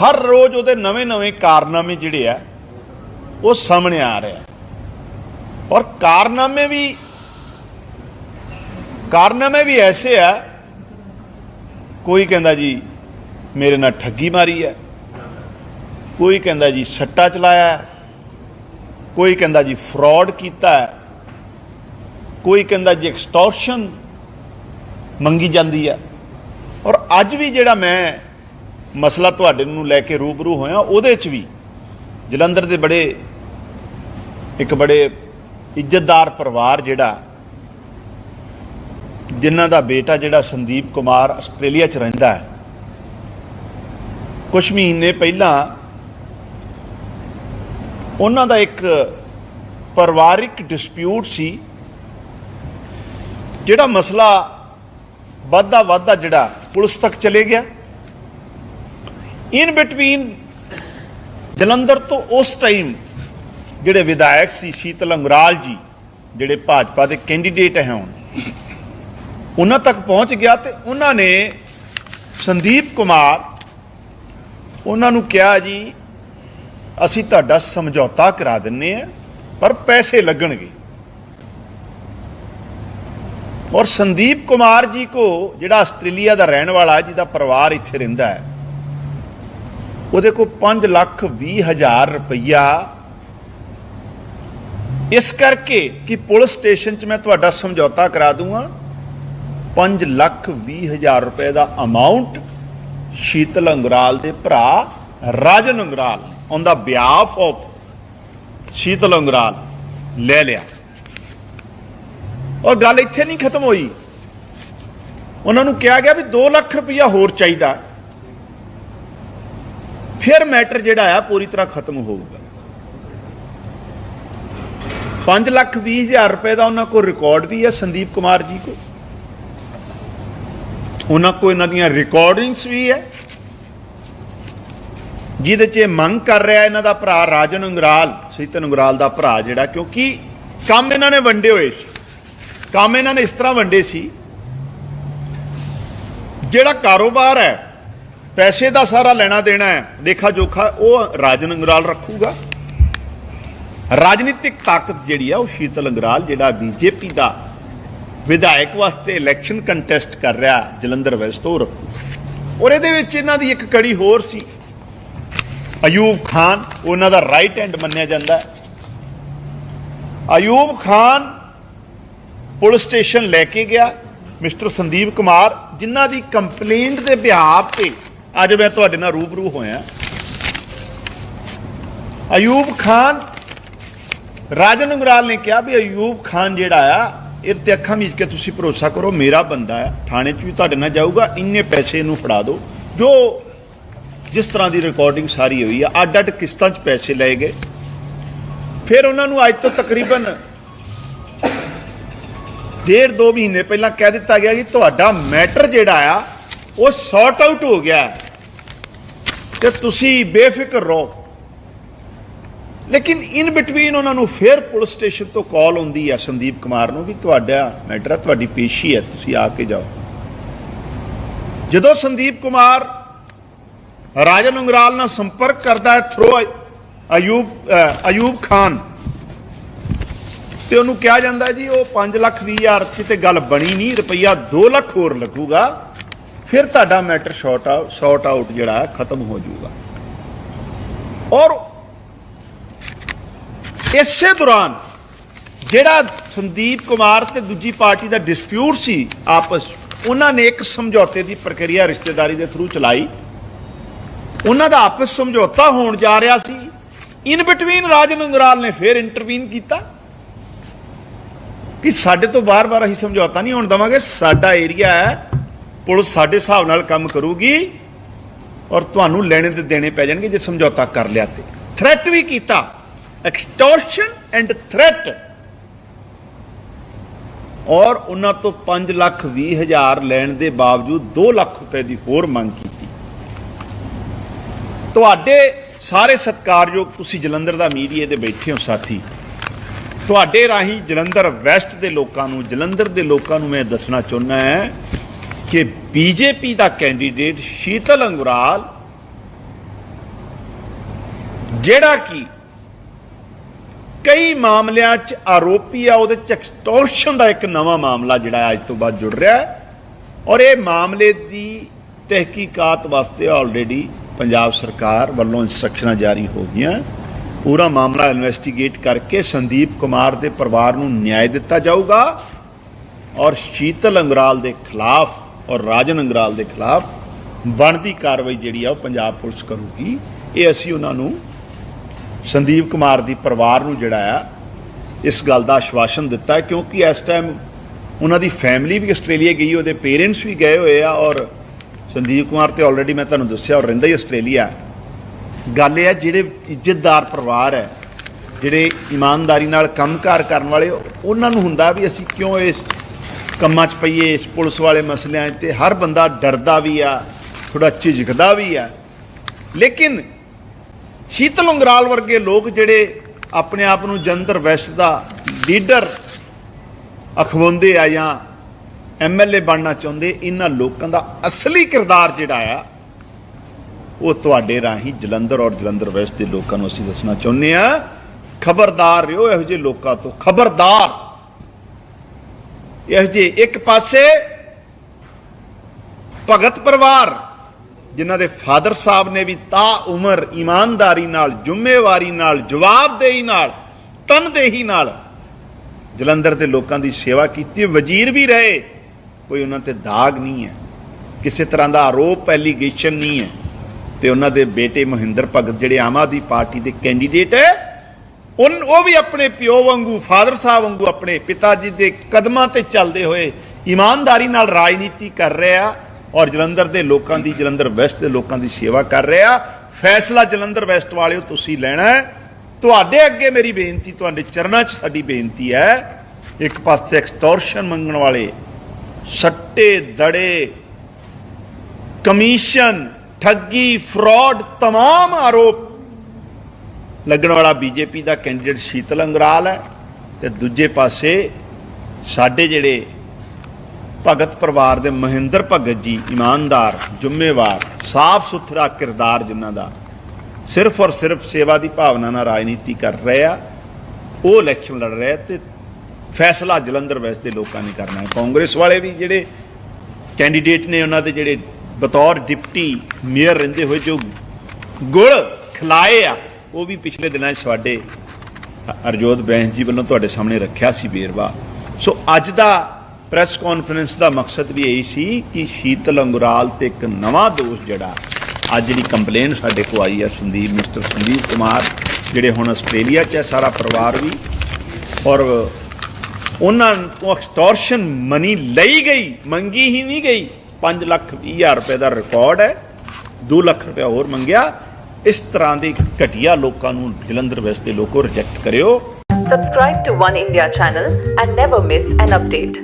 ਹਰ ਰੋਜ਼ ਉਹਦੇ ਨਵੇਂ-ਨਵੇਂ ਕਾਰਨਾਮੇ ਜਿਹੜੇ ਆ, ਉਹ ਸਾਹਮਣੇ ਆ ਰਹੇ ਆ। ਔਰ ਕਾਰਨਾਮੇ ਵੀ ਕਾਰਨਾਮੇ ਵੀ ਐਸੇ ਆ, ਕੋਈ ਕਹਿੰਦਾ ਜੀ ਮੇਰੇ ਨਾਲ ਠੱਗੀ ਮਾਰੀ ਹੈ ਕੋਈ ਕਹਿੰਦਾ ਜੀ ਸੱਟਾ ਚਲਾਇਆ, ਕੋਈ ਕਹਿੰਦਾ ਜੀ ਫਰਾਡ ਕੀਤਾ ਹੈ ਕੋਈ ਕਹਿੰਦਾ ਜੀ ਐਕਸਟੋਰਸ਼ਨ ਮੰਗੀ ਜਾਂਦੀ ਹੈ ਔਰ ਅੱਜ ਵੀ ਜਿਹੜਾ ਮੈਂ ਮਸਲਾ ਤੁਹਾਡੇ ਨੂੰ ਲੈ ਕੇ ਰੂਬਰੂ ਹੋਇਆ, ਉਹਦੇ 'ਚ ਵੀ ਜਲੰਧਰ ਦੇ ਬੜੇ, ਇੱਕ ਬੜੇ ਇੱਜ਼ਤਦਾਰ ਪਰਿਵਾਰ ਜਿਹੜਾ, ਜਿਨ੍ਹਾਂ ਦਾ ਬੇਟਾ ਜਿਹੜਾ ਸੰਦੀਪ ਕੁਮਾਰ ਆਸਟ੍ਰੇਲੀਆ 'ਚ ਰਹਿੰਦਾ ਹੈ ਕੁਝ ਮਹੀਨੇ ਪਹਿਲਾਂ ਉਹਨਾਂ ਦਾ ਇੱਕ ਪਰਿਵਾਰਿਕ ਡਿਸਪਿਊਟ ਸੀ, ਜਿਹੜਾ ਮਸਲਾ ਵੱਧਦਾ ਵੱਧਦਾ ਜਿਹੜਾ ਪੁਲਿਸ ਤੱਕ ਚਲੇ ਗਿਆ। ਇਨ ਬਿਟਵੀਨ ਜਲੰਧਰ ਤੋਂ ਉਸ ਟਾਈਮ ਜਿਹੜੇ ਵਿਧਾਇਕ ਸੀ ਸ਼ੀਤਲ ਅੰਗਰਾਲ ਜੀ, ਜਿਹੜੇ ਭਾਜਪਾ ਦੇ ਕੈਂਡੀਡੇਟ ਹੈ ਹੁਣ, ਉਹਨਾਂ ਤੱਕ ਪਹੁੰਚ ਗਿਆ ਤੇ ਉਹਨਾਂ ਨੇ ਸੰਦੀਪ ਕੁਮਾਰ ਉਹਨਾਂ ਨੂੰ ਕਿਹਾ ਜੀ, ਅਸੀਂ ਤੁਹਾਡਾ ਸਮਝੌਤਾ ਕਰਾ ਦਿੰਨੇ ਆ, ਪਰ ਪੈਸੇ ਲੱਗਣਗੇ। ਔਰ ਸੰਦੀਪ ਕੁਮਾਰ ਜੀ ਕੋ ਜਿਹੜਾ ਆਸਟ੍ਰੇਲੀਆ ਦਾ ਰਹਿਣ ਵਾਲਾ ਜਿਹਦਾ ਪਰਿਵਾਰ ਇੱਥੇ ਰਹਿੰਦਾ ਹੈ ਉਹਦੇ ਕੋਲ 5 ਲੱਖ 20 ਹਜ਼ਾਰ ਰੁਪਈਆ। ਇਸ ਕਰਕੇ ਕਿ ਪੁਲਿਸ ਸਟੇਸ਼ਨ 'ਚ ਮੈਂ ਤੁਹਾਡਾ ਸਮਝੌਤਾ ਕਰਾ ਦੂੰਗਾ। 5 ਲੱਖ 20 ਹਜ਼ਾਰ ਰੁਪਏ ਦਾ ਅਮਾਉਂਟ ਸ਼ੀਤਲ ਅੰਗਰਾਲ ਦੇ ਭਰਾ Rajan Angral on the behalf of Sheetal Angral, ਲੈ ਲਿਆ। ਔਰ ਗੱਲ ਇੱਥੇ ਨਹੀਂ ਖਤਮ ਹੋਈ। ਉਹਨਾਂ ਨੂੰ ਕਿਹਾ ਗਿਆ ਵੀ 2 ਲੱਖ ਰੁਪਈਆ ਹੋਰ ਚਾਹੀਦਾ। ਫਿਰ ਮੈਟਰ ਜਿਹੜਾ ਆ, ਪੂਰੀ ਤਰ੍ਹਾਂ ਖਤਮ ਹੋਊਗਾ। 5 ਲੱਖ 20 ਹਜ਼ਾਰ ਰੁਪਏ ਦਾ ਉਹਨਾਂ ਕੋਲ ਰਿਕਾਰਡ ਵੀ ਹੈ ਸੰਦੀਪ ਕੁਮਾਰ ਜੀ ਕੋਲ। ਉਹਨਾਂ ਕੋਲ ਇਹਨਾਂ ਦੀਆਂ ਰਿਕਾਰਡਿੰਗਸ ਵੀ ਹੈ ਜਿਹਦੇ 'ਚ ਇਹ ਮੰਗ ਕਰ ਰਿਹਾ ਇਹਨਾਂ ਦਾ ਭਰਾ ਰਾਜਨ ਅੰਗਰਾਲ ਸੀਤਨ ਅੰਗਰਾਲ ਦਾ ਭਰਾ ਜਿਹੜਾ, ਕਿਉਂਕਿ ਕੰਮ ਇਹਨਾਂ ਨੇ ਵੰਡੇ ਹੋਏ ਸੀ। ਕੰਮ ਇਹਨਾਂ ਨੇ ਇਸ ਤਰ੍ਹਾਂ ਵੰਡੇ ਸੀ, ਜਿਹੜਾ ਕਾਰੋਬਾਰ ਹੈ ਪੈਸੇ ਦਾ ਸਾਰਾ ਲੈਣਾ ਦੇਣਾ ਹੈ। ਦੇਖਾ ਜੋਖਾ, ਉਹ ਰਾਜਨ ਅੰਗਰਾਲ ਰੱਖੂਗਾ। ਰਾਜਨੀਤਿਕ ਤਾਕਤ ਜਿਹੜੀ ਆ, ਉਹ ਸ਼ੀਤਲ ਅੰਗਰਾਲ, ਜਿਹੜਾ ਬੀਜੇਪੀ ਦਾ ਵਿਧਾਇਕ ਵਾਸਤੇ ਇਲੈਕਸ਼ਨ ਕੰਟੈਸਟ ਕਰ ਰਿਹਾ, ਜਲੰਧਰ ਵੈਸਟ ਉਹ ਰੱਖੂ। ਔਰ ਇਹਦੇ ਵਿੱਚ ਇਹਨਾਂ ਦੀ ਇੱਕ ਕੜੀ ਹੋਰ ਸੀ। ਅਯੂਬ ਖਾਨ, ਉਹਨਾਂ ਦਾ ਰਾਈਟ ਹੈਂਡ ਮੰਨਿਆ ਜਾਂਦਾ ਹੈ। ਅਯੂਬ ਖਾਨ ਪੁਲਿਸ ਸਟੇਸ਼ਨ ਲੈ ਕੇ ਗਿਆ, ਮਿਸਟਰ ਸੰਦੀਪ ਕੁਮਾਰ, ਜਿਨ੍ਹਾਂ ਦੀ ਕੰਪਲੇਂਟ ਦੇ ਬਿਹਾਫ ਤੇ ਅੱਜ ਮੈਂ ਤੁਹਾਡੇ ਨਾਲ ਰੂਬਰੂ ਹੋਇਆ। ਅਯੂਬ ਖਾਨ, ਰਾਜਨ ਅੰਗਰਾਲ ਨੇ ਕਿਹਾ ਵੀ ਅਯੂਬ ਖਾਨ ਜਿਹੜਾ ਆ ਇਹ ਤੇ ਅੱਖਾਂ ਮੀਚ ਕੇ ਤੁਸੀਂ ਭਰੋਸਾ ਕਰੋ, ਮੇਰਾ ਬੰਦਾ ਹੈ ਥਾਣੇ 'ਚ ਵੀ ਤੁਹਾਡੇ ਨਾਲ ਜਾਊਗਾ, ਇੰਨੇ ਪੈਸੇ ਇਹਨੂੰ ਫੜਾ ਦਿਓ। ਜੋ ਜਿਸ ਤਰ੍ਹਾਂ ਦੀ ਰਿਕਾਰਡਿੰਗ ਸਾਰੀ ਹੋਈ ਆ ਅੱਡ ਅੱਡ ਕਿਸ਼ਤਾਂ 'ਚ ਪੈਸੇ ਲਏ ਗਏ। ਫਿਰ ਉਹਨਾਂ ਨੂੰ ਅੱਜ ਤੋਂ ਤਕਰੀਬਨ ਡੇਢ ਦੋ ਮਹੀਨੇ ਪਹਿਲਾਂ ਕਹਿ ਦਿੱਤਾ ਗਿਆ ਕਿ ਤੁਹਾਡਾ ਮੈਟਰ ਜਿਹੜਾ ਆ ਉਹ ਸੌਰਟ ਆਊਟ ਹੋ ਗਿਆ। ਹੈ ਤੇ ਤੁਸੀਂ ਬੇਫਿਕਰ ਰਹੋ। ਲੇਕਿਨ ਇਨ ਬਿਟਵੀਨ ਉਹਨਾਂ ਨੂੰ ਫਿਰ ਪੁਲਿਸ ਸਟੇਸ਼ਨ ਤੋਂ ਕਾਲ ਆਉਂਦੀ ਹੈ ਸੰਦੀਪ ਕੁਮਾਰ ਨੂੰ ਵੀ ਤੁਹਾਡਾ ਮੈਟਰ ਹੈ ਤੁਹਾਡੀ ਪੇਸ਼ੀ ਹੈ ਤੁਸੀਂ ਆ ਕੇ ਜਾਓ। ਜਦੋਂ ਸੰਦੀਪ ਕੁਮਾਰ ਰਾਜਨ ਅੰਗਰਾਲ ਨਾਲ ਸੰਪਰਕ ਕਰਦਾ ਹੈ ਥਰੋ ਅਯੂਬ ਅਯੂਬ ਖਾਨ, ਤੇ ਉਹਨੂੰ ਕਿਹਾ ਜਾਂਦਾ ਜੀ, ਉਹ 5 ਲੱਖ 20 ਹਜ਼ਾਰ ਚ ਗੱਲ ਬਣੀ ਨਹੀਂ, ਰੁਪਈਆ 2 ਲੱਖ ਹੋਰ ਲੱਗੂਗਾ। ਫਿਰ ਤੁਹਾਡਾ matter sort out sort out ਜਿਹੜਾ ਹੈ, ਖਤਮ ਹੋ ਜਾਊਗਾ। ਔਰ ਇਸੇ ਦੌਰਾਨ ਜਿਹੜਾ ਸੰਦੀਪ ਕੁਮਾਰ ਤੇ ਦੂਜੀ ਪਾਰਟੀ ਦਾ ਡਿਸਪਿਊਟ ਸੀ ਆਪਸ, ਉਹਨਾਂ ਨੇ ਇੱਕ ਸਮਝੌਤੇ ਦੀ ਪ੍ਰਕਿਰਿਆ ਰਿਸ਼ਤੇਦਾਰੀ ਦੇ ਥਰੂ ਚਲਾਈ। ਉਹਨਾਂ ਦਾ ਆਪਸ ਸਮਝੌਤਾ ਹੋਣ ਜਾ ਰਿਹਾ ਸੀ। ਇਨ ਬਿਟਵੀਨ ਰਾਜਨ ਅੰਗਰਾਲ ਨੇ ਫਿਰ ਇੰਟਰਵੀਨ ਕੀਤਾ ਕਿ ਸਾਡੇ ਤੋਂ ਬਾਰ-ਬਾਰ ਅਸੀਂ ਸਮਝੌਤਾ ਨਹੀਂ ਹੋਣ ਦਵਾਂਗੇ, ਸਾਡਾ ਏਰੀਆ ਹੈ ਪੁਲਿਸ ਸਾਡੇ ਹਿਸਾਬ ਨਾਲ ਕੰਮ ਕਰੂਗੀ ਔਰ ਤੁਹਾਨੂੰ ਲੈਣੇ ਤੇ ਦੇਣੇ ਪੈ ਜਾਣਗੇ ਜੇ ਸਮਝੌਤਾ ਕਰ ਲਿਆ ਤੇ। ਥ੍ਰੈਟ ਵੀ ਕੀਤਾ। ਐਕਸਟੋਰਸ਼ਨ ਐਂਡ ਥ੍ਰੈਟ ਔਰ ਉਹਨਾਂ ਤੋਂ 5 ਲੱਖ 20 ਹਜ਼ਾਰ ਲੈਣ ਦੇ ਬਾਵਜੂਦ 2 ਲੱਖ ਰੁਪਏ ਦੀ ਹੋਰ ਮੰਗ ਕੀਤੀ। ਤੁਹਾਡੇ ਸਾਰੇ ਸਤਿਕਾਰਯੋਗ ਤੁਸੀਂ ਜਲੰਧਰ ਦਾ ਮੀਡੀਆ ਦੇ ਬੈਠੇ ਹੋ ਸਾਥੀ। ਤੁਹਾਡੇ ਰਾਹੀਂ ਜਲੰਧਰ ਵੈਸਟ ਦੇ ਲੋਕਾਂ ਨੂੰ, ਜਲੰਧਰ ਦੇ ਲੋਕਾਂ ਨੂੰ ਮੈਂ ਦੱਸਣਾ ਚਾਹੁੰਦਾ ਹਾਂ ਕਿ ਬੀਜੇਪੀ ਦਾ ਕੈਂਡੀਡੇਟ ਸ਼ੀਤਲ ਅੰਗਰਾਲ, ਜਿਹੜਾ ਕਿ ਕਈ ਮਾਮਲਿਆਂ 'ਚ ਆਰੋਪੀ ਆ, ਉਹਦੇ 'ਚ ਐਕਸਟੋਰਸ਼ਨ ਦਾ ਇੱਕ ਨਵਾਂ ਮਾਮਲਾ ਜਿਹੜਾ ਅੱਜ ਤੋਂ ਬਾਅਦ ਜੁੜ ਰਿਹਾ ਹੈ। ਔਰ ਇਹ ਮਾਮਲੇ ਦੀ ਤਹਿਕੀਕਾਤ ਵਾਸਤੇ ਆਲਰੇਡੀ ਪੰਜਾਬ ਸਰਕਾਰ ਵੱਲੋਂ ਇਨਸਟਰਕਸ਼ਨਾਂ ਜਾਰੀ ਹੋ ਗਈਆਂ। ਪੂਰਾ ਮਾਮਲਾ ਇਨਵੈਸਟੀਗੇਟ ਕਰਕੇ ਸੰਦੀਪ ਕੁਮਾਰ ਦੇ ਪਰਿਵਾਰ ਨੂੰ ਨਿਆਂ ਦਿੱਤਾ ਜਾਊਗਾ। ਔਰ ਸ਼ੀਤਲ ਅੰਗਰਾਲ ਦੇ ਖਿਲਾਫ ਔਰ ਰਾਜਨ ਅੰਗਰਾਲ ਦੇ ਖਿਲਾਫ ਬਣਦੀ ਕਾਰਵਾਈ ਜਿਹੜੀ ਆ ਉਹ ਪੰਜਾਬ ਪੁਲਿਸ ਕਰੂਗੀ। ਇਹ ਅਸੀਂ ਉਹਨਾਂ ਨੂੰ ਸੰਦੀਪ ਕੁਮਾਰ ਦੀ ਪਰਿਵਾਰ ਨੂੰ ਜਿਹੜਾ ਆ, ਇਸ ਗੱਲ ਦਾ ਆਸ਼ਵਾਸਨ ਦਿੱਤਾ ਕਿਉਂਕਿ ਇਸ ਟਾਈਮ ਉਹਨਾਂ ਦੀ ਫੈਮਿਲੀ ਵੀ ਆਸਟ੍ਰੇਲੀਆ ਗਈ, ਉਹਦੇ ਪੇਰੈਂਟਸ ਵੀ ਗਏ ਹੋਏ ਆ ਔਰ ਸੰਦੀਪ ਕੁਮਾਰ ਤੇ ਆਲਰੇਡੀ ਮੈਂ ਤੁਹਾਨੂੰ ਦੱਸਿਆ ਔਰ ਰਹਿੰਦਾ ਹੀ ਆਸਟ੍ਰੇਲੀਆ। ਗੱਲ ਇਹ ਹੈ ਜਿਹੜੇ ਇੱਜ਼ਤਦਾਰ ਪਰਿਵਾਰ ਹੈ, ਜਿਹੜੇ ਇਮਾਨਦਾਰੀ ਨਾਲ ਕੰਮਕਾਰ ਕਰਨ ਵਾਲੇ, ਉਹਨਾਂ ਨੂੰ ਹੁੰਦਾ ਵੀ ਅਸੀਂ ਕਿਉਂ ਇਸ ਕੰਮਾਂ 'ਚ ਪਈਏ, ਇਸ ਪੁਲਿਸ ਵਾਲੇ ਮਸਲਿਆਂ 'ਚ ਤੇ ਹਰ ਬੰਦਾ ਡਰਦਾ ਵੀ ਆ ਥੋੜਾ ਝਿਜਕਦਾ ਵੀ ਆ। ਲੇਕਿਨ ਸ਼ੀਤਲ ਉਂਗਰਾਲ ਵਰਗੇ ਲੋਕ ਜਿਹੜੇ ਆਪਣੇ ਆਪ ਨੂੰ ਜੰਦਰ ਵੈਸਟ ਦਾ ਲੀਡਰ ਅਖਵਾਉਂਦੇ ਆ ਜਾਂ ਐਮਐਲਏ ਬਣਨਾ ਚਾਹੁੰਦੇ, ਇਹਨਾਂ ਲੋਕਾਂ ਦਾ ਅਸਲੀ ਕਿਰਦਾਰ ਜਿਹੜਾ ਆ, ਉਹ ਤੁਹਾਡੇ ਰਾਹੀਂ ਜਲੰਧਰ ਔਰ ਜਲੰਧਰ ਵੈਸਟ ਦੇ ਲੋਕਾਂ ਨੂੰ ਅਸੀਂ ਦੱਸਣਾ ਚਾਹੁੰਦੇ ਆ ਖਬਰਦਾਰ ਰਿਓ, ਇਹੋ ਜਿਹੇ ਲੋਕਾਂ ਤੋਂ। ਖਬਰਦਾਰ! ਇਹੋ ਜਿਹੇ ਇੱਕ ਪਾਸੇ ਭਗਤ ਪਰਿਵਾਰ, ਜਿਨ੍ਹਾਂ ਦੇ ਫਾਦਰ ਸਾਹਿਬ ਨੇ ਵੀ ਤਾ ਉਮਰ ਇਮਾਨਦਾਰੀ ਨਾਲ, ਜ਼ਿੰਮੇਵਾਰੀ ਨਾਲ, ਜਵਾਬਦੇਹੀ ਨਾਲ, ਤਨਦੇਹੀ ਨਾਲ ਜਲੰਧਰ ਦੇ ਲੋਕਾਂ ਦੀ ਸੇਵਾ ਕੀਤੀ ਵਜ਼ੀਰ ਵੀ ਰਹੇ, ਕੋਈ ਉਹਨਾਂ ਤੇ ਦਾਗ ਨਹੀਂ ਹੈ। ਕਿਸੇ ਤਰ੍ਹਾਂ ਦਾ ਆਰੋਪ ਐਲੀਗੇਸ਼ਨ ਨਹੀਂ ਹੈ। ਤੇ ਉਹਨਾਂ ਦੇ ਬੇਟੇ ਮਹਿੰਦਰ ਭਗਤ, ਜਿਹੜੇ ਆਮ ਆਦਮੀ ਪਾਰਟੀ ਦੇ ਕੈਂਡੀਡੇਟ ਹੈ ਉਨ ਉਹ ਵੀ ਆਪਣੇ ਪਿਓ ਵਾਂਗੂ ਫਾਦਰ ਸਾਹਿਬ ਵਾਂਗੂ ਆਪਣੇ ਪਿਤਾ ਜੀ ਦੇ ਕਦਮਾਂ ਤੇ ਚੱਲਦੇ ਹੋਏ ਇਮਾਨਦਾਰੀ ਨਾਲ ਰਾਜਨੀਤੀ ਕਰ ਰਹੇ ਆ ਔਰ ਜਲੰਧਰ ਦੇ ਲੋਕਾਂ ਦੀ ਜਲੰਧਰ ਵੈਸਟ ਦੇ ਲੋਕਾਂ ਦੀ ਸੇਵਾ ਕਰ ਰਹੇ ਆ ਫੈਸਲਾ ਜਲੰਧਰ ਵੈਸਟ ਵਾਲਿਓ ਤੁਸੀਂ ਲੈਣਾ ਹੈ ਤੁਹਾਡੇ ਅੱਗੇ ਮੇਰੀ ਬੇਨਤੀ ਤੁਹਾਡੇ ਚਰਨਾਂ 'ਚ ਸਾਡੀ ਬੇਨਤੀ ਹੈ ਇੱਕ ਪਾਸੇ ਐਕਸਟੋਰਸ਼ਨ ਮੰਗਣ ਵਾਲੇ ਸੱਟੇ ਦੜੇ ਕਮਿਸ਼ਨ ਠੱਗੀ ਫਰਾਡ तमाम ਆਰੋਪ ਲੱਗਣ ਵਾਲਾ ਬੀਜੇਪੀ ਦਾ ਕੈਂਡੀਡੇਟ ਸ਼ੀਤਲ ਅੰਗਰਾਲ ਹੈ ਤੇ ਦੂਜੇ ਪਾਸੇ ਸਾਡੇ ਜਿਹੜੇ ਭਗਤ ਪਰਿਵਾਰ ਦੇ ਮਹਿੰਦਰ ਭਗਤ ਜੀ ਇਮਾਨਦਾਰ, ਜ਼ਿੰਮੇਵਾਰ ਸਾਫ਼ ਸੁਥਰਾ ਕਿਰਦਾਰ ਜਿਨ੍ਹਾਂ ਦਾ ਸਿਰਫ ਔਰ ਸਿਰਫ ਸੇਵਾ ਦੀ ਭਾਵਨਾ ਨਾਲ ਰਾਜਨੀਤੀ ਕਰ ਰਹੇ ਆ, ਉਹ ਇਲੈਕਸ਼ਨ ਲੜ ਰਹੇ ਆ ਤੇ ਫੈਸਲਾ ਜਲੰਧਰ ਵੈਸਟ ਦੇ ਲੋਕਾਂ ਨੇ ਕਰਨਾ ਹੈ। ਕਾਂਗਰਸ ਵਾਲੇ ਵੀ ਜਿਹੜੇ ਕੈਂਡੀਡੇਟ ਨੇ ਉਹਨਾਂ ਦੇ ਜਿਹੜੇ ਬਤੌਰ ਡਿਪਟੀ ਮੇਅਰ ਰਹਿੰਦੇ ਹੋਏ ਜੋ ਗੁੜ ਖਿਲਾਏ ਆ ਉਹ ਵੀ ਪਿਛਲੇ ਦਿਨਾਂ 'ਚ ਸਾਡੇ ਅਰਜੋਤ ਬੈਂਸ ਜੀ ਵੱਲੋਂ ਤੁਹਾਡੇ ਸਾਹਮਣੇ ਰੱਖਿਆ ਸੀ ਵੇਰਵਾ। ਸੋ ਅੱਜ ਦਾ ਪ੍ਰੈਸ ਕਾਨਫਰੰਸ ਦਾ ਮਕਸਦ ਵੀ ਇਹੀ ਸੀ ਕਿ ਸ਼ੀਤਲ ਅੰਗੁਰਾਲ ਤੇ ਇੱਕ ਨਵਾਂ ਦੋਸ਼ ਜਿਹੜਾ, ਅੱਜ ਜਿਹੜੀ ਕੰਪਲੇਨ ਸਾਡੇ ਕੋਲ ਆਈ ਹੈ ਸੰਦੀਪ, ਮਿਸਟਰ ਸੰਦੀਪ ਕੁਮਾਰ, ਜਿਹੜੇ ਹੁਣ ਆਸਟ੍ਰੇਲੀਆ 'ਚ ਹੈ ਸਾਰਾ ਪਰਿਵਾਰ ਵੀ। ਔਰ ਉਹਨਾਂ ਤੋਂ ਐਕਸਟੋਰਸ਼ਨ ਮਨੀ ਲਈ ਗਈ, ਮੰਗੀ ਹੀ ਨਹੀਂ ਗਈ। 5 ਲੱਖ 20 ਹਜ਼ਾਰ ਰੁਪਏ ਦਾ ਰਿਕਾਰਡ ਹੈ 2 ਲੱਖ ਰੁਪਏ ਹੋਰ ਮੰਗਿਆ। ਇਸ ਤਰ੍ਹਾਂ ਦੇ ਘਟੀਆ ਲੋਕਾਂ ਨੂੰ ਜਲੰਧਰ ਵੈਸਟ ਦੇ ਲੋਕੋ ਰਿਜੈਕਟ ਕਰਿਓ subscribe to one India channel and never miss an update